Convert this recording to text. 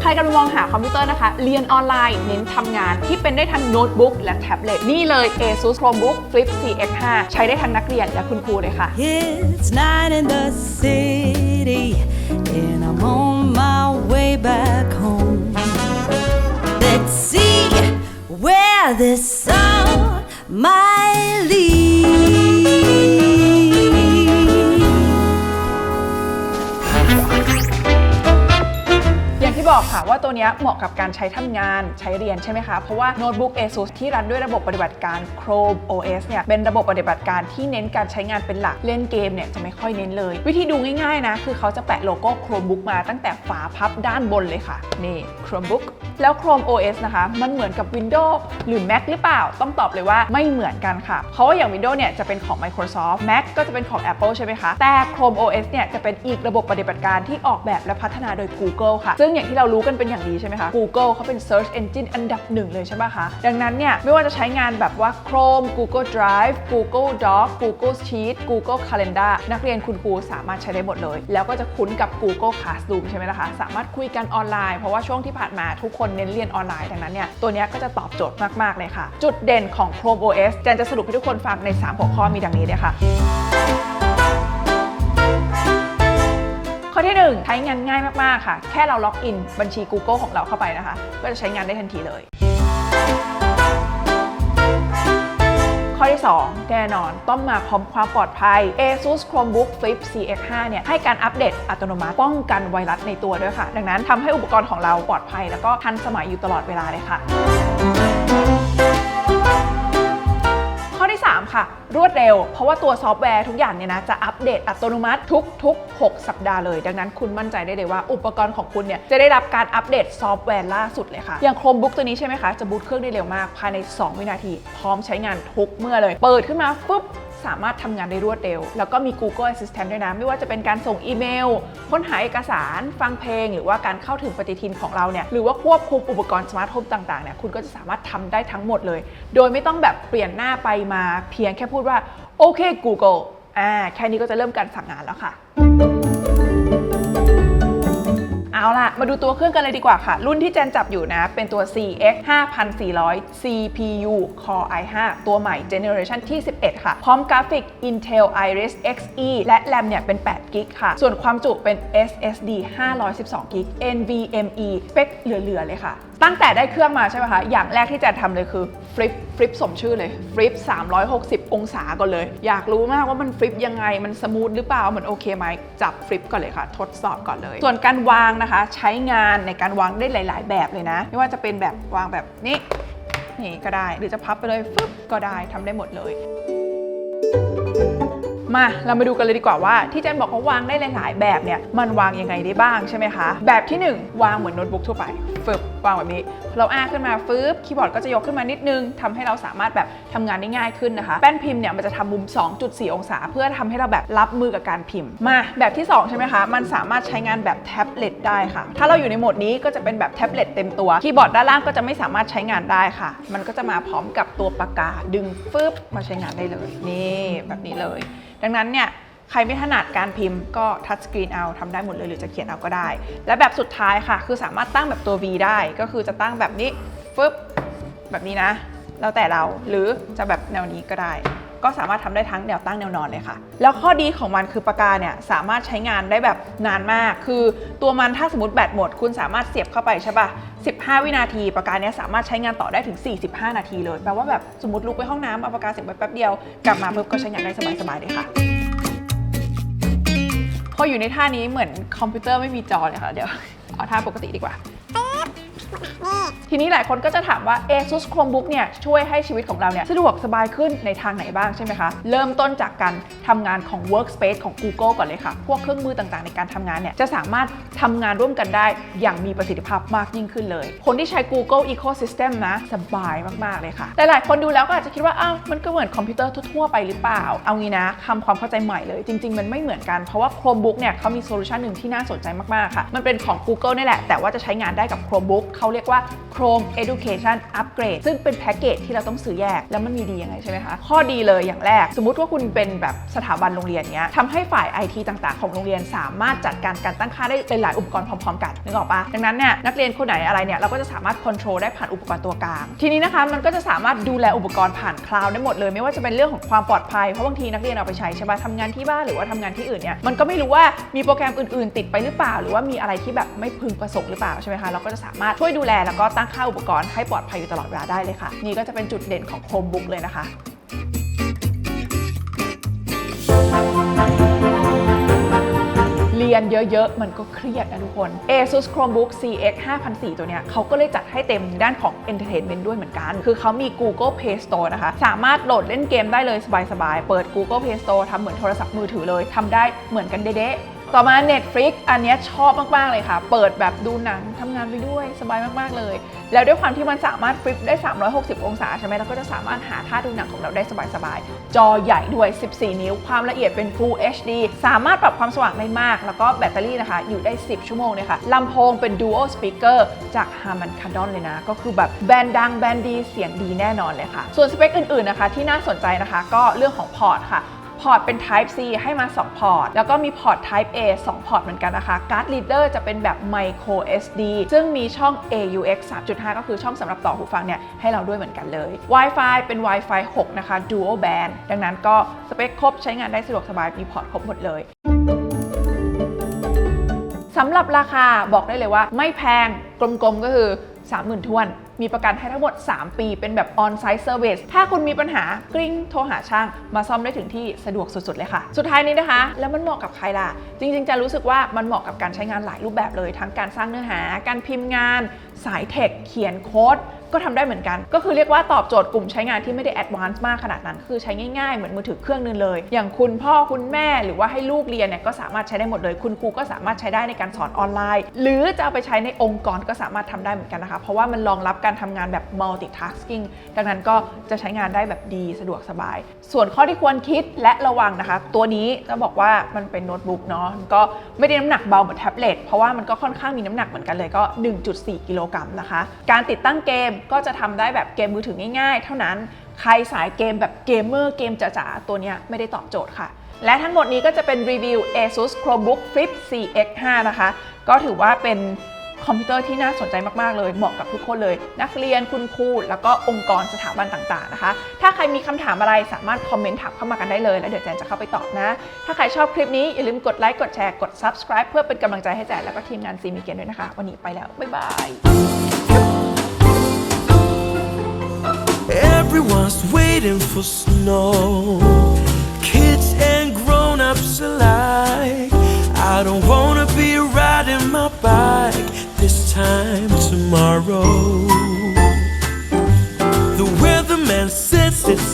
ใครกำลังมองหาคอมพิวเตอร์นะคะ เรียนออนไลน์เน้นทำงานที่เป็นได้ทั้งโน้ตบุ๊กและแท็บเล็ตนี่เลย ASUS Chromebook Flip CX5 ใช้ได้ทั้งนักเรียนและคุณครูเลยค่ะ It's night in the city, and I'm on my way back home. Let's see where this song might ที่บอกค่ะว่าตัวนี้เหมาะกับการใช้ทำงานใช้เรียนใช่ไหมคะ เพราะว่าโน้ตบุ๊ก ASUS ที่รันด้วยระบบปฏิบัติการ Chrome OS เนี่ยเป็นระบบปฏิบัติการที่เน้นการใช้งานเป็นหลักเล่นเกมเนี่ยจะไม่ค่อยเน้นเลย วิธีดูง่ายๆนะคือเขาจะแปะโลโก้ Chromebook มาตั้งแต่ฝาพับด้านบนเลยค่ะนี่ Chromebook แล้ว Chrome OS นะคะ มันเหมือนกับ Windows หรือ Mac หรือเปล่า ต้องตอบเลยว่าไม่เหมือนกันค่ะ เพราะว่าอย่าง Windows เนี่ยจะเป็นของ Microsoft Mac ก็จะเป็นของ Apple ใช่ไหมคะ แต่ Chrome OS เนี่ยจะเป็นอีกระบบปฏิบัติการที่ออกแบบและพัฒนาโดย Google ค่ะ ซึ่งอย่างที่เรารู้กันเป็นอย่างดีใช่ไหมคะ Google เขาเป็น Search Engine อันดับหนึ่งเลยใช่ไหมคะ ดังนั้นเนี่ยไม่ว่าจะใช้งานแบบว่า Chrome Google Drive Google Doc Google Sheet Google Calendar นักเรียนคุณครูสามารถใช้ได้หมดเลย แล้วก็จะคุ้นกับ Google Classroom ใช่ไหมล่ะคะ สามารถคุยกันออนไลน์เพราะว่าช่วงที่ผ่านมาทุกคนเน้นเรียนออนไลน์ดังนั้นเนี่ยตัวนี้ก็จะตอบโจทย์มากๆเลยค่ะ จุดเด่นของ Chrome OS แจนจะสรุปให้ทุกคนฟังใน 3 หัวข้อมีดังนี้เลยค่ะข้อที่ 1 ใช้งานง่ายมาก ๆ ค่ะ แค่เราล็อกอินบัญชี Google ของเราเข้าไปนะคะ ก็จะใช้งานได้ทันทีเลย ข้อที่ 2 แน่นอนต้องมาพร้อมความปลอดภัย ASUS Chromebook Flip CX5 เนี่ยให้การอัปเดตอัตโนมัติป้องกันไวรัสในตัวด้วยค่ะ ดังนั้นทำให้อุปกรณ์ของเราปลอดภัย แล้วก็ทันสมัยอยู่ตลอดเวลาเลยค่ะ ค่ะ รวดเร็ว เพราะว่าตัวซอฟต์แวร์ทุกอย่างเนี่ยนะจะอัปเดตอัตโนมัติทุกๆ 6 สัปดาห์เลย ดังนั้นคุณมั่นใจได้เลยว่าอุปกรณ์ของคุณเนี่ยจะได้รับการอัปเดตซอฟต์แวร์ล่าสุดเลยค่ะ อย่าง Chromebook ตัวนี้ใช่ไหมคะ จะบูตเครื่องได้เร็วมากภายใน 2 วินาที พร้อมใช้งานทุกเมื่อเลย เปิดขึ้นมาปุ๊บ สามารถทำงานได้รวดเร็ว แล้วก็มี Google Assistant ด้วยนะ ไม่ว่าจะเป็นการส่งอีเมล ค้นหาเอกสาร ฟังเพลง หรือว่าการเข้าถึงปฏิทินของเราเนี่ย หรือว่าควบคุมอุปกรณ์สมาร์ทโฮมต่างๆเนี่ย คุณก็จะสามารถทำได้ทั้งหมดเลย โดยไม่ต้องแบบเปลี่ยนหน้าไปมา เพียงแค่พูดว่า โอเค Google อ่า แค่นี้ก็จะเริ่มการสั่งงานแล้วค่ะ เอาล่ะ มาดูตัวเครื่องกันเลยดีกว่าค่ะ รุ่นที่แจนจับอยู่นะ เป็นตัว CX 5400 CPU Core i5 ตัวใหม่ Generation ที่ 11 ค่ะ พร้อมกราฟิก Intel Iris Xe และ RAM เนี่ยเป็น8 g b ค่ะ ส่วนความจุเป็น SSD 512 g b NVMe สเปคเหลือ ๆ เลยค่ะ ตั้งแต่ได้เครื่องมาใช่ไหมคะ อย่างแรกที่จนทำเลยคือ ฟลิปฟลิปสมชื่อเลยฟลิป 360 องศาก่อนเลย อยากรู้มากว่ามันฟลิปยังไงมันสมูทหรือเปล่ามันโอเคไหมจับฟลิปก่อนเลยค่ะ ทดสอบก่อนเลย ส่วนการวางนะคะ ใช้งานในการวางได้หลาย ๆ แบบเลยนะ ไม่ว่าจะเป็นแบบวางแบบนี้นี่ก็ได้ หรือจะพับไปเลยฟึบก็ได้ทำได้หมดเลย มาเรามาดูกันเลยดีกว่าว่าที่เจนบอกว่าวางได้หลาย ๆ แบบเนี่ยมันวางยังไงได้บ้างใช่ไหมคะ แบบที่ 1 วางเหมือนโน้ตบุ๊กทั่วไปฟึบวางแบบนี้ เราอ้าขึ้นมาฟึบคีย์บอร์ดก็จะยกขึ้นมานิดนึงทำให้เราสามารถแบบทำงานได้ง่ายขึ้นนะคะ แป้นพิมพ์เนี่ยมันจะทำมุม 2.4 องศา เพื่อทำให้เราแบบรับมือกับการพิมพ์มาแบบที่ 2 ใช่ไหมคะ มันสามารถใช้งานแบบแท็บเล็ตได้ค่ะ ถ้าเราอยู่ในโหมดนี้ก็จะเป็นแบบแท็บเล็ตเต็มตัวคีย์บอร์ดด้านล่างก็จะไม่สามารถใช้งานได้ค่ะ มันก็จะมาพร้อมกับตัวปากกาดึงฟึบมาใช้งานได้เลยนี่แบบนี้เลยดังนั้นเนี่ยใครไม่ถนัดการพิมพ์ก็ทัชสกรีนเอาทำได้หมดเลยหรือจะเขียนเอาก็ได้ และแบบสุดท้ายค่ะ คือสามารถตั้งแบบตัว V ได้ก็คือจะตั้งแบบนี้ฟึบแบบนี้นะ แล้วแต่เราหรือจะแบบแนวนี้ก็ได้ ก็สามารถทำได้ทั้งแนวตั้งแนวนอนเลยค่ะ แล้วข้อดีของมันคือปากกาเนี่ยสามารถใช้งานได้แบบนานมาก คือตัวมันถ้าสมมติแบตหมด คุณสามารถเสียบเข้าไปใช่ปะ15 วินาทีปากกาเนี้ยสามารถใช้งานต่อได้ถึง 45 นาทีเลย แปลว่าแบบสมมติลุกไปห้องน้ำเอาปากกาเสียบไปแป๊บเดียว กลับมาปุ๊บก็ใช้งานได้สบายๆเลยค่ะพออยู่ในท่านี้เหมือนคอมพิวเตอร์ไม่มีจอเลยค่ะ เดี๋ยวเอาท่าปกติดีกว่า ทีนี้หลายคนก็จะถามว่า ASUS Chromebook เนี่ยช่วยให้ชีวิตของเราเนี่ยสะดวกสบายขึ้นในทางไหนบ้างใช่ไหมคะ เริ่มต้นจากการทำงานของ Workspace ของ Google ก่อนเลยค่ะ พวกเครื่องมือต่างๆ ในการทำงานเนี่ยจะสามารถทำงานร่วมกันได้อย่างมีประสิทธิภาพมากยิ่งขึ้นเลย คนที่ใช้ Google Ecosystem นะสบายมากๆเลยค่ะ แต่หลายคนดูแล้วก็อาจจะคิดว่าอ้าวมันก็เหมือนคอมพิวเตอร์ทั่วๆไปหรือเปล่า เอางี้นะทำความเข้าใจใหม่เลย จริง ๆ มันไม่เหมือนกันเพราะว่า Chromebook เนี่ยเขามีโซลูชันหนึ่งที่น่าสนใจมากๆค่ะ มันเป็นของ Google นี่แหละแต่ว่าจะใช้งานได้กับ Chromebook เขาเรียกว่า Chrome Education Upgrade ซึ่งเป็นแพ็กเกจที่เราต้องซื้อแยก แล้วมันมีดียังไงใช่ไหมคะ ข้อดีเลยอย่างแรก สมมติว่าคุณเป็นแบบสถาบันโรงเรียนเนี้ยทำให้ฝ่าย IT ต่างๆ ของโรงเรียนสามารถจัดการการตั้งค่าได้หลายอุปกรณ์พร้อมๆ กันนึกออกปะดังนั้นเนี่ยนักเรียนคนไหนอะไรเนี่ยเราก็จะสามารถควบคุมได้ผ่านอุปกรณ์ตัวกลาง ทีนี้นะคะมันก็จะสามารถดูแลอุปกรณ์ผ่านคลาวด์ได้หมดเลย ไม่ว่าจะเป็นเรื่องของความปลอดภัยเพราะบางทีนักเรียนเอาไปใช้ใช่ปะทำงานที่บ้านหรือว่าทำงานที่อื่นเนี่ยมันก็ไม่รู้ว่ามีโปรแกรมอื่นๆ ติดไปหรือเปล่า หรือว่ามีอะไรที่แบบไม่พึงประสงค์หรือเปล่าใช่ไหมคะเราก็จะสามารถช่วยดููแลแล้วก็ตั้งค่าอุปกรณ์ให้ปลอดภัยอยู่ตลอดเวลาได้เลยค่ะ นี่ก็จะเป็นจุดเด่นของ Chromebook เลยนะคะเรียนเยอะ ๆ มันก็เครียดนะทุกคน ASUS Chromebook CX 5004 ตัวเนี้ยเขาก็เลยจัดให้เต็มด้านของ Entertainment ด้วยเหมือนกัน คือเขามี Google Play Store นะคะ สามารถโหลดเล่นเกมได้เลยสบาย ๆ เปิด Google Play Store ทำเหมือนโทรศัพท์มือถือเลย ทำได้เหมือนกันเด๊ะ ต่อมา Netflix อันนี้ชอบมาก ๆ เลยค่ะ เปิดแบบดูหนังทำงานไปด้วยสบายมาก ๆ เลย แล้วด้วยความที่มันสามารถฟลิปได้ 360 องศาใช่ไหมเราก็จะสามารถหาท่าดูหนังของเราได้สบาย ๆ จอใหญ่ด้วย 14 นิ้ว ความละเอียดเป็น Full HD สามารถปรับความสว่างได้มาก แล้วก็แบตเตอรี่นะคะ อยู่ได้ 10 ชั่วโมงเลยค่ะลำโพงเป็น Dual Speaker จาก Harman Kardon เลยนะ ก็คือแบบแบรนด์ดังแบรนด์ดีเสียงดีแน่นอนเลยค่ะ ส่วนสเปคอื่น ๆ นะคะ ที่น่าสนใจนะคะ ก็เรื่องของพอร์ตค่ะ พอร์ตเป็น Type C ให้มา 2 พอร์ต แล้วก็มีพอร์ต Type A 2 พอร์ตเหมือนกันนะคะ Card Reader จะเป็นแบบ Micro SD ซึ่งมีช่อง AUX 3.5 ก็คือช่องสำหรับต่อหูฟังเนี่ยให้เราด้วยเหมือนกันเลย Wi-Fi เป็น Wi-Fi 6 นะคะ Dual Band ดังนั้นก็สเปคครบใช้งานได้สะดวกสบายมีพอร์ตครบหมดเลยสำหรับราคาบอกได้เลยว่าไม่แพงกลมๆก็คือ 30,000ทวน มีประกันให้ทั้งหมด 3 ปี เป็นแบบ on-site service ถ้าคุณมีปัญหากริ้งโทรหาช่าง มาซ่อมได้ถึงที่สะดวกสุดๆเลยค่ะ สุดท้ายนี้นะคะ แล้วมันเหมาะกับใครล่ะ จริงๆ จะรู้สึกว่ามันเหมาะกับการใช้งานหลายรูปแบบเลย ทั้งการสร้างเนื้อหา การพิมพ์งาน สายเทค เขียนโค้ด ก็ทำได้เหมือนกัน ก็คือเรียกว่าตอบโจทย์กลุ่มใช้งานที่ไม่ได้แอดวานซ์มากขนาดนั้น คือใช้ง่ายๆ เหมือนมือถือเครื่องนึงเลย อย่างคุณพ่อคุณแม่หรือว่าให้ลูกเรียนเนี่ยก็สามารถใช้ได้หมดเลย คุณครูก็สามารถใช้ได้ในการสอนออนไลน์ หรือจะเอาไปใช้ในองค์กรก็สามารถทำได้เหมือนกันนะคะ เพราะว่ามันรองรับการทำงานแบบ multitasking ดังนั้นก็จะใช้งานได้แบบดีสะดวกสบาย ส่วนข้อที่ควรคิดและระวังนะคะ ตัวนี้จะบอกว่ามันเป็นโน้ตบุ๊กเนาะนก็ไม่ได้น้ำหนักเบาเหมือนแท็บเล็ตเพราะว่ามันก็ค่อนข้างมีน้ำหนักเหมือนกันเลยก็ 1.4 กิโลกรัมนะคะ การติดตั้งเกมก็จะทำได้แบบเกมมือถือง่ายๆ เท่านั้น ใครสายเกมแบบเกมเมอร์เกมจ๋าๆ ตัวนี้ไม่ได้ตอบโจทย์ค่ะ และทั้งหมดนี้ก็จะเป็นรีวิว ASUS Chromebook Flip CX5 นะคะ ก็ถือว่าเป็นคอมพิวเตอร์ที่น่าสนใจมากๆ เลย เหมาะกับทุกคนเลย นักเรียนคุณครู แล้วก็องค์กรสถาบันต่างๆ นะคะ ถ้าใครมีคำถามอะไรสามารถคอมเมนต์ถามเข้ามากันได้เลย แล้วเดี๋ยวแจนจะเข้าไปตอบนะ ถ้าใครชอบคลิปนี้ อย่าลืมกดไลค์ กดแชร์ กด subscribe เพื่อเป็นกำลังใจให้แจนแล้วก็ทีมงานซีมีเกนด้วยนะคะ วันนี้ไปแล้ว บ๊ายบาย Everyone's waiting for snow. Kids and grown-ups alike. I don't wanna be riding my bike this time tomorrow. The weatherman says it's